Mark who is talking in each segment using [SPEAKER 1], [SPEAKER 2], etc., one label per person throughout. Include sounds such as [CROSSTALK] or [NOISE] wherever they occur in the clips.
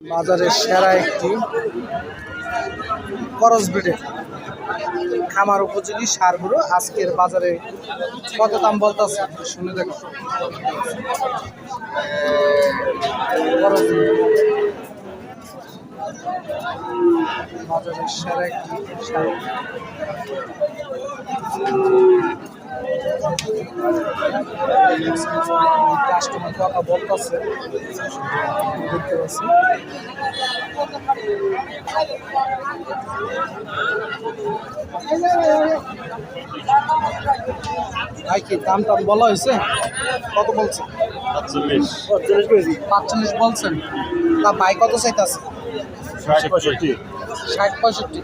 [SPEAKER 1] বাজারের সেরা একটি করস ব্রিডের খামার উপযোগী সারগুলো আজকের বাজারে কত দাম বলতেছে? শুনে দেখো। বাজারের সেরা একটি সার। কাস্টমার কথা বলতেছে দেখতে পাচ্ছি ভাই কি দাম টাম বলা হয়েছে? কত বলছে পাঁচচল্লিশ। বলছেন। তা ভাই কত চাইতেছে?
[SPEAKER 2] ষাট পঁয়ষট্টি।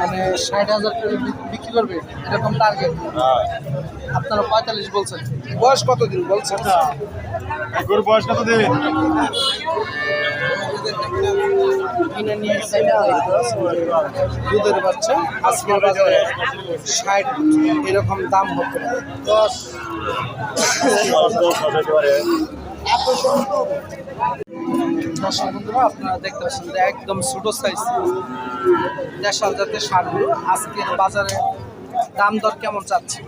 [SPEAKER 1] মানে ষাট হাজার করে বিক্রি করবে এরকম টার্গেট আপনারা পঁয়তাল্লিশ বলছেন। বয়স কতদিন বলছেন?
[SPEAKER 2] গরুর বয়স কত দিন
[SPEAKER 1] কিনে নিয়ে দুধের বাচ্চা আজকের বাজারে ষাট এরকম দাম হতে পারে দশ [LAUGHS] দর্শক বন্ধুরা, আপনারা দেখতে পাচ্ছেন যে একদম ছোট সাইজ দেশাল জাতের সারগুলো। আজকের বাজারে দাম দর কেমন চাচ্ছে?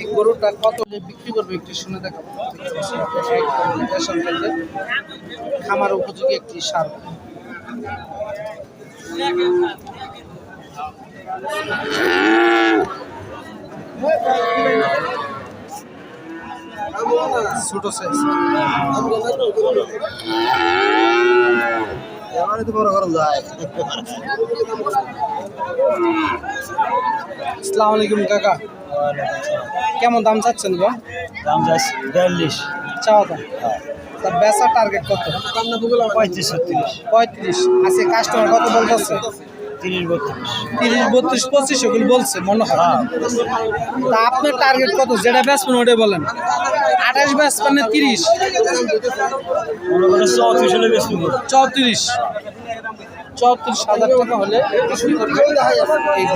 [SPEAKER 1] এই গরুটা কত বিক্রি করবে একটু শুনে দেখাবো। খামার উপযোগী একটি সার। ছোট সাইজ
[SPEAKER 2] আমার তো বড় গরম যায়।
[SPEAKER 1] আসসালামু আলাইকুম কাকা। কেমন দাম চাচ্ছেন গো
[SPEAKER 2] দাম যাচ্ছে বিয়াল্লিশ।
[SPEAKER 1] চাওয়া দাম। তার বেচা টার্গেট কত?
[SPEAKER 2] পঁয়ত্রিশ ছত্রিশ।
[SPEAKER 1] পঁয়ত্রিশ। আজকে কাস্টমার কত বলতেছে?
[SPEAKER 2] তিরিশ বত্রিশ।
[SPEAKER 1] তিরিশ বত্রিশ পঁচিশ ওগুলো বলছে মনে হয়। তা আপনার টার্গেট কত? যেটা বেচবেন ওটাই বলেন। আঠাশ বেচবেন না তিরিশ।
[SPEAKER 2] চৌত্রিশ।
[SPEAKER 1] চৌত্রিশ হাজার টাকা হলে এই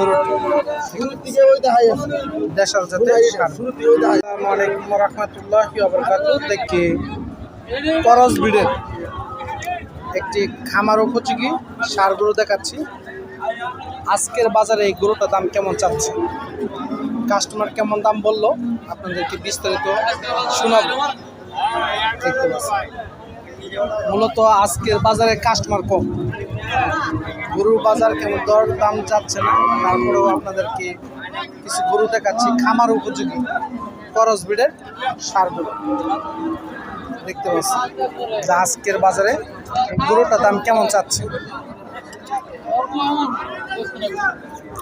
[SPEAKER 1] দেখি করস ব্রিডের একটি খামার উপযোগী সার গরু দেখাচ্ছি। আজকের বাজারে এই গরুটার দাম কেমন চাচ্ছে? কাস্টমার কেমন দাম বলল, আপনাদেরকে বিস্তারিত শোনাব। মূলত আজকের বাজারে কাস্টমার কম। গরুর বাজার কেমন দর দাম যাচ্ছে না, তারপরেও আপনাদেরকে কিছু গরু দেখাচ্ছি, খামার উপযোগী। করস ব্রিডের সারগুলো দেখতে পাচ্ছি যে আজকের বাজারে এই গরুটার দাম কেমন চাচ্ছে?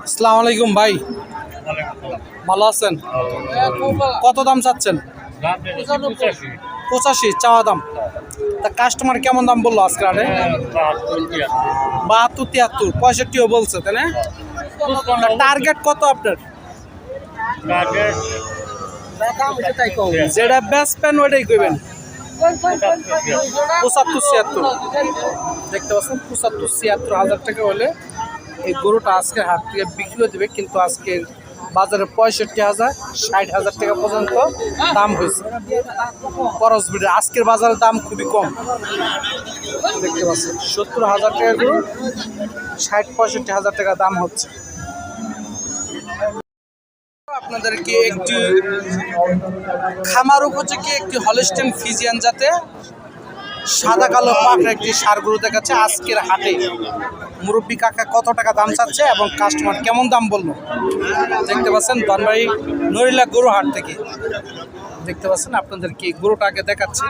[SPEAKER 1] আসসালামু আলাইকুম ভাই। ভালো আছেন? কত দাম চাচ্ছেন? পঁচাশি, চাওয়া দাম। তা কাস্টমার কেমন দাম বলল আজকে আরে বাহাত্তর, তিয়াত্তর, পঁয়ষট্টিও বলছে, তাই না? টার্গেট কত আপনার? যেটা বেস্ট প্যান ওইটাই করবেন পঁচাত্তর, ছিয়াত্তর। দেখতে পাচ্ছেন, পঁচাত্তর, ছিয়াত্তর হাজার টাকা হলে এই গরুটা আজকে হাট থেকে বিক্রি হয়ে দেবে কিন্তু আজকের বাজারে পঁয়ষট্টি হাজার, ষাট হাজার টাকা পর্যন্ত দাম হয়েছে। করস বিডের আজকের বাজারের দাম খুবই কম। দেখতে পাচ্ছেন, সত্তর হাজার টাকা গরু ষাট, পঁয়ষট্টি হাজার টাকা দাম হচ্ছে। আপনাদেরকে একটি খামার উপযোগী একটি হলিস্টেন ফিজিয়ান যাতে সাদা কালো পাকড়া একটি সার গরু দেখাচ্ছে। আজকের হাটে মুরব্বী কাকা কত টাকা দাম চাচ্ছে এবং কাস্টমার কেমন দাম বলল? দেখতে পাচ্ছেন ধনবাড়ি নরিলা গরু হাট থেকে। দেখতে পাচ্ছেন আপনাদেরকে গরুটাকে দেখাচ্ছে।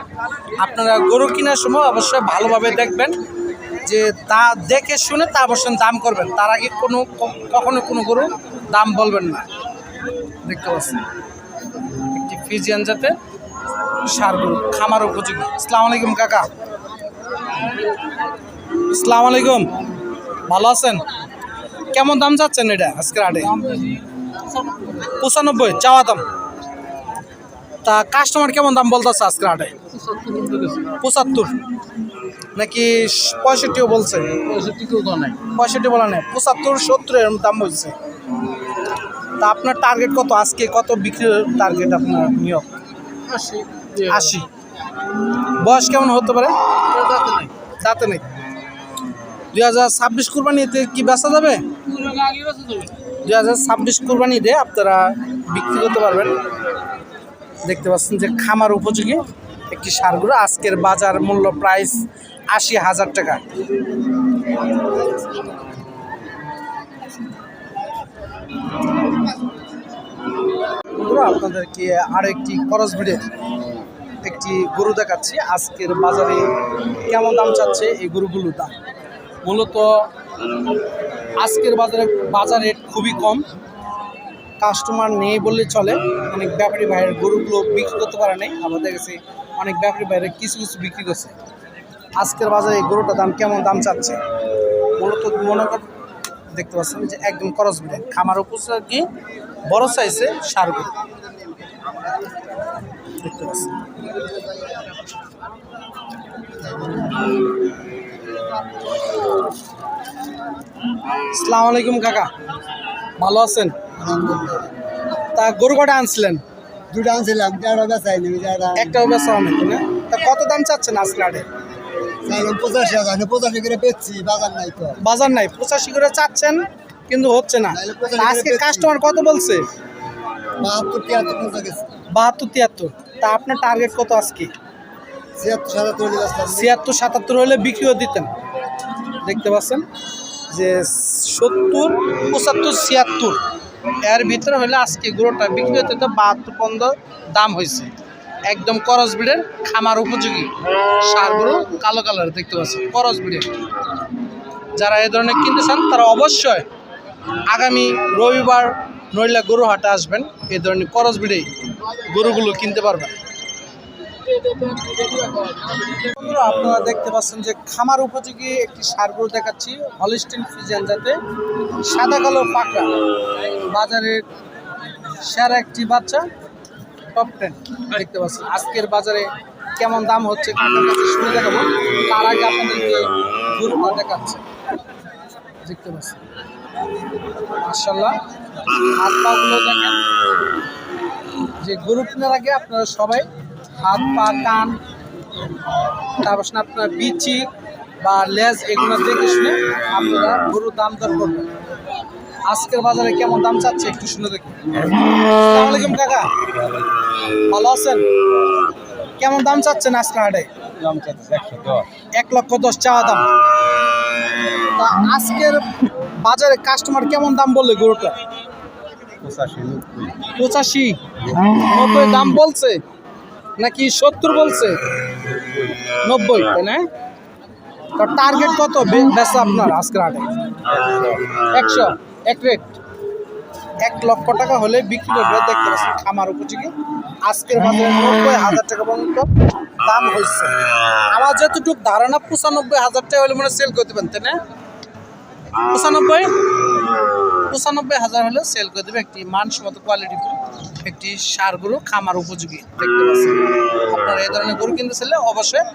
[SPEAKER 1] আপনারা গরু কেনার সময় অবশ্যই ভালোভাবে দেখবেন যে তা দেখে শুনে তা অবশ্যই দাম করবেন। তার আগে কোনো কখনো কোনো গরু দাম বলবেন না। দেখতে পাচ্ছেন। একটি ফিজিয়ান যাতে সার গরু খামার উপযোগী। আসসালামু আলাইকুম কাকা। আসসালামু আলাইকুম। ভালো আছেন? কেমন দাম চাচ্ছেন এটা আজকের হাটে? পঁচানব্বই চাওয়া দাম। তা কাস্টমার কেমন দাম বলতেছে আজকের হাটে? পঁচাত্তর। নাকি পঁয়ষট্টিও বলছে? পঁয়ষট্টি বলা নেই পঁচাত্তর সত্তর এরকম দাম বলছে। তা আপনার টার্গেট কত? আজকে কত বিক্রির টার্গেট আপনার নিয়োগ? আশি। বয়স কেমন হতে পারে? দাঁতে নেই। দুই হাজার ছাব্বিশ কুরবানিতে কি বেচা যাবে? দুই হাজার ছাব্বিশ কুরবানিতে আপনারা বিক্রি করতে পারবেন। দেখতে পাচ্ছেন যে খামার উপযোগী একটি সারগুলো আজকের বাজার মূল্য প্রাইস আশি হাজার টাকা। বন্ধুরা, আপনাদেরকে আরও একটি খরচ একটি গরু দেখাচ্ছি। আজকের বাজারে কেমন দাম চাচ্ছে এই গরুগুলোর দাম? মূলত আজকের বাজারে বাজার রেট খুবই কম। কাস্টমার নেই বললে চলে। অনেক ব্যাপারী ভাইয়ের গরুগুলো বিক্রি করতে পারে নাই। আমাদের কাছে অনেক ব্যাপারী ভাইয়ের কিছু কিছু বিক্রি করছে। আজকের বাজারে এই গরুটার দাম কেমন দাম চাচ্ছে? মূলত মনে কর দেখতে পাচ্ছেন যে একদম বিলে খামার উপর কি বড় সাইজে সার গরু। দেখতে পাচ্ছেন আসসালামু আলাইকুম কাকা। ভালো আছেন? তা গরু কটা আনছিলেন?
[SPEAKER 3] দুটো আনছিলাম তেরো বেচাই নি
[SPEAKER 1] একটাও বেচা অনেক না? তা কত দাম চাচ্ছেন আজকে
[SPEAKER 3] চাইলাম পঁচাশি হাজার পঁচাশি করে বেচছি বাজার নাই তো।
[SPEAKER 1] বাজার নাই পঁচাশি করে চাচ্ছেন কিন্তু হচ্ছে না। আজকে কাস্টমার কত বলছে?
[SPEAKER 3] বাহাত্তর তিয়াত্তর
[SPEAKER 1] বাহাত্তর তিয়াত্তর। তা আপনার টার্গেট কত আজকে?
[SPEAKER 3] ছিয়াত্তর সাতাত্তর হলে
[SPEAKER 1] বিক্রিও দিতেন। দেখতে পাচ্ছেন যে সত্তর পঁচাত্তর ছিয়াত্তর। এর ভিতরে হলে আজকে গরুটা বিক্রি হতে তো বাহাত্তর পনেরো দাম হয়েছে। একদম করস বিড়ের খামার উপযোগী। সার গরু কালো কালার দেখতে পাচ্ছেন করস বিড়ের যারা এ ধরনের কিনতে চান তারা অবশ্যই আগামী রবিবার নইলা গরু হাটে আসবেন। এই ধরনের করস বিড়ে গরুগুলো কিনতে পারবেন আপনারা দেখতে পাচ্ছেন যে খামার উপযোগী একটি সার গরু দেখাচ্ছি, হলিস্টিন ফিজিয়ান যাতে সাদা, কালো, পাকড়া। বাজারের সেরা একটি বাচ্চা টপ টেন দেখতে পাচ্ছেন, আজকের বাজারে কেমন দাম হচ্ছে কাকার শুনে দেখাবো। তার আগে আপনাদেরকে গরুটা দেখাচ্ছে। দেখতে পাচ্ছেন। মার্শাল্লাহ হাত পাগুলো দেখেন। যে গরু কেনার আগে আপনারা সবাই হাত পা কান তারপর আপনার বিচি বা লেজ এগুলো দেখে শুনে আপনারা গরুর দাম দর করবেন। আজকের বাজারে কেমন দাম চাচ্ছে একটু শুনে দেখুন। আলাইকুম কাকা। ভালো আছেন? কেমন দাম চাচ্ছেন আজকে হাটে?
[SPEAKER 2] দাম চাচ্ছে
[SPEAKER 1] এক লক্ষ দশ চাওয়া দাম। তা আজকের বাজারে কাস্টমার কেমন দাম বললে গরুটা?
[SPEAKER 2] পঁচাশি নব্বই।
[SPEAKER 1] দাম বলছে? নাকি সত্তর বলছে? নব্বই তাই না? তো টার্গেট কত বেচা আপনার আজকের হাটে? একশো। এক রেট এক লক্ষ টাকা হলে বিক্রি করবে দেখতে পাচ্ছেন খামার উপযোগী। আজকের বাজারে নব্বই হাজার টাকা পর্যন্ত দাম হয়েছে। আমার যতটুকু ধারণা পঁচানব্বই হাজার টাকা হলে মনে সেল করতে পারেন তাই না? পঁচানব্বই? পঁচানব্বই হাজার হলে সেল করে দেবে একটি মানসম্মত কোয়ালিটি একটি সার গরু খামার উপযোগী, দেখতে পাচ্ছেন। আপনারা এই ধরনের গরু কিনতে চাইলে অবশ্যই